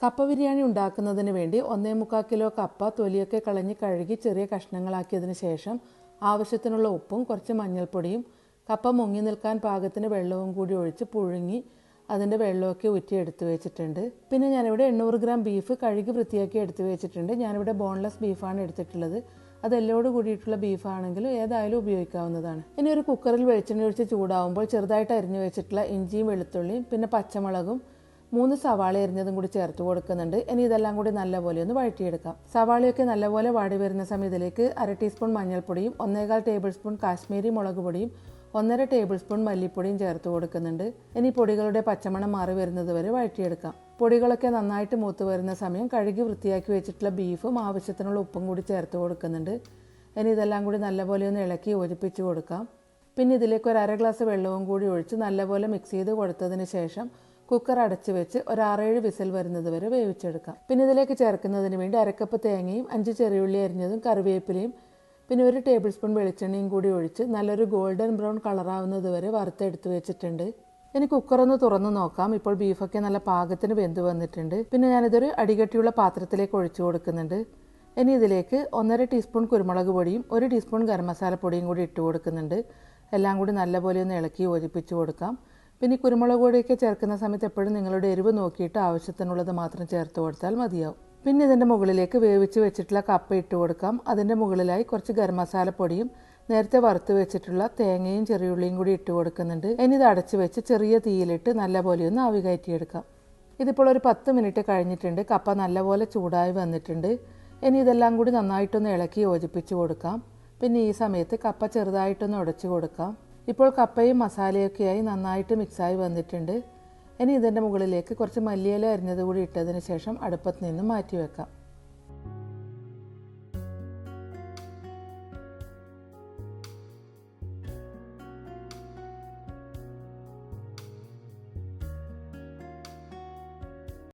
കപ്പ ബിരിയാണി ഉണ്ടാക്കുന്നതിന് വേണ്ടി ഒന്നേ മുക്കാൽ കിലോ കപ്പ തൊലിയൊക്കെ കളഞ്ഞ് കഴുകി ചെറിയ കഷ്ണങ്ങളാക്കിയതിന് ശേഷം ആവശ്യത്തിനുള്ള ഉപ്പും കുറച്ച് മഞ്ഞൾപ്പൊടിയും കപ്പ മുങ്ങി നിൽക്കാൻ പാകത്തിന് വെള്ളവും കൂടി ഒഴിച്ച് പുഴുങ്ങി അതിന്റെ വെള്ളമൊക്കെ ഊറ്റി എടുത്തു വെച്ചിട്ടുണ്ട്. പിന്നെ ഞാനിവിടെ എണ്ണൂറ് ഗ്രാം ബീഫ് കഴുകി വൃത്തിയാക്കി എടുത്തു വെച്ചിട്ടുണ്ട്. ഞാനിവിടെ ബോൺലെസ് ബീഫാണ് എടുത്തിട്ടുള്ളത്. അത് എല്ലോട് കൂടിയിട്ടുള്ള ബീഫാണെങ്കിലും ഏതായാലും ഉപയോഗിക്കാവുന്നതാണ്. ഇനി ഒരു കുക്കറിൽ വെളിച്ചെണ്ണ ഒഴിച്ച് ചൂടാവുമ്പോൾ ചെറുതായിട്ട് അരിഞ്ഞു വെച്ചിട്ടുള്ള ഇഞ്ചിയും വെളുത്തുള്ളിയും പിന്നെ പച്ചമുളകും മൂന്ന് സവാള എരിഞ്ഞതും കൂടി ചേർത്ത് കൊടുക്കുന്നുണ്ട്. ഇനി ഇതെല്ലാം കൂടി നല്ലപോലെ ഒന്ന് വഴറ്റിയെടുക്കാം. സവാളയൊക്കെ നല്ലപോലെ വാടി വരുന്ന സമയത്തിലേക്ക് അര ടീസ്പൂൺ മഞ്ഞൾപ്പൊടിയും ഒന്നേകാൽ ടേബിൾ സ്പൂൺ കാശ്മീരി മുളക് പൊടിയും ഒന്നര ടേബിൾ സ്പൂൺ മല്ലിപ്പൊടിയും ചേർത്ത് കൊടുക്കുന്നുണ്ട്. ഇനി പൊടികളുടെ പച്ചമണം മാറി വരുന്നത് വരെ വഴറ്റിയെടുക്കാം. പൊടികളൊക്കെ നന്നായിട്ട് മൂത്ത് വരുന്ന സമയം കഴുകി വൃത്തിയാക്കി വെച്ചിട്ടുള്ള ബീഫും ആവശ്യത്തിനുള്ള ഉപ്പും കൂടി ചേർത്ത് കൊടുക്കുന്നുണ്ട്. ഇനി ഇതെല്ലാം കൂടി നല്ലപോലെ ഒന്ന് ഇളക്കി യോജിപ്പിച്ച് കൊടുക്കാം. പിന്നെ ഇതിലേക്ക് ഒരു അര ഗ്ലാസ് വെള്ളവും കൂടി ഒഴിച്ച് നല്ലപോലെ മിക്സ് ചെയ്ത് കൊടുത്തതിന് ശേഷം കുക്കർ അടച്ചു വെച്ച് ഒരു ആറേഴ് വിസിൽ വരുന്നത് വരെ വേവിച്ചെടുക്കാം. പിന്നെ ഇതിലേക്ക് ചേർക്കുന്നതിന് വേണ്ടി അരക്കപ്പ് തേങ്ങയും അഞ്ച് ചെറിയുള്ളി അരിഞ്ഞതും കറിവേപ്പിലയും പിന്നെ ഒരു ടേബിൾ സ്പൂൺ വെളിച്ചെണ്ണയും കൂടി ഒഴിച്ച് നല്ലൊരു ഗോൾഡൻ ബ്രൗൺ കളറാവുന്നത് വരെ വറുത്തെടുത്ത് വെച്ചിട്ടുണ്ട്. ഇനി കുക്കറൊന്ന് തുറന്ന് നോക്കാം. ഇപ്പോൾ ബീഫൊക്കെ നല്ല പാകത്തിന് വെന്ത് വന്നിട്ടുണ്ട്. പിന്നെ ഞാനിതൊരു അടികട്ടിയുള്ള പാത്രത്തിലേക്ക് ഒഴിച്ചു കൊടുക്കുന്നുണ്ട്. ഇനി ഇതിലേക്ക് ഒന്നര ടീസ്പൂൺ കുരുമുളക് പൊടിയും ഒരു ടീസ്പൂൺ ഗരം മസാല പൊടിയും കൂടി ഇട്ട് കൊടുക്കുന്നുണ്ട്. എല്ലാം കൂടി നല്ലപോലെ ഒന്ന് ഇളക്കി യോജിപ്പിച്ച് കൊടുക്കാം. പിന്നെ കുരുമുളക് പൊടിയൊക്കെ ചേർക്കുന്ന സമയത്ത് എപ്പോഴും നിങ്ങളുടെ എരിവ് നോക്കിയിട്ട് ആവശ്യത്തിനുള്ളത് മാത്രം ചേർത്ത് കൊടുത്താൽ മതിയാവും. പിന്നെ ഇതിന്റെ മുകളിലേക്ക് വേവിച്ച് വെച്ചിട്ടുള്ള കപ്പ ഇട്ട് കൊടുക്കാം. അതിന്റെ മുകളിലായി കുറച്ച് ഗരം മസാലപ്പൊടിയും നേരത്തെ വറുത്ത് വെച്ചിട്ടുള്ള തേങ്ങയും ചെറിയുള്ളിയും കൂടി ഇട്ട് കൊടുക്കുന്നുണ്ട്. ഇനി ഇത് അടച്ച് വെച്ച് ചെറിയ തീയിലിട്ട് നല്ലപോലെ ഒന്ന് ആവി കയറ്റിയെടുക്കാം. ഇതിപ്പോൾ ഒരു പത്ത് മിനിറ്റ് കഴിഞ്ഞിട്ടുണ്ട്. കപ്പ നല്ലപോലെ ചൂടായി വന്നിട്ടുണ്ട്. ഇനി ഇതെല്ലാം കൂടി നന്നായിട്ടൊന്ന് ഇളക്കി യോജിപ്പിച്ച് കൊടുക്കാം. പിന്നെ ഈ സമയത്ത് കപ്പ ചെറുതായിട്ടൊന്ന് ഉടച്ചു കൊടുക്കാം. ഇപ്പോൾ കപ്പയും മസാലയൊക്കെയായി നന്നായിട്ട് മിക്സായി വന്നിട്ടുണ്ട്. ഇനി ഇതിന്റെ മുകളിലേക്ക് കുറച്ച് മല്ലിയില അരിഞ്ഞത് കൂടി ഇട്ടതിന് ശേഷം അടുപ്പത്ത് നിന്ന് മാറ്റി വെക്കാം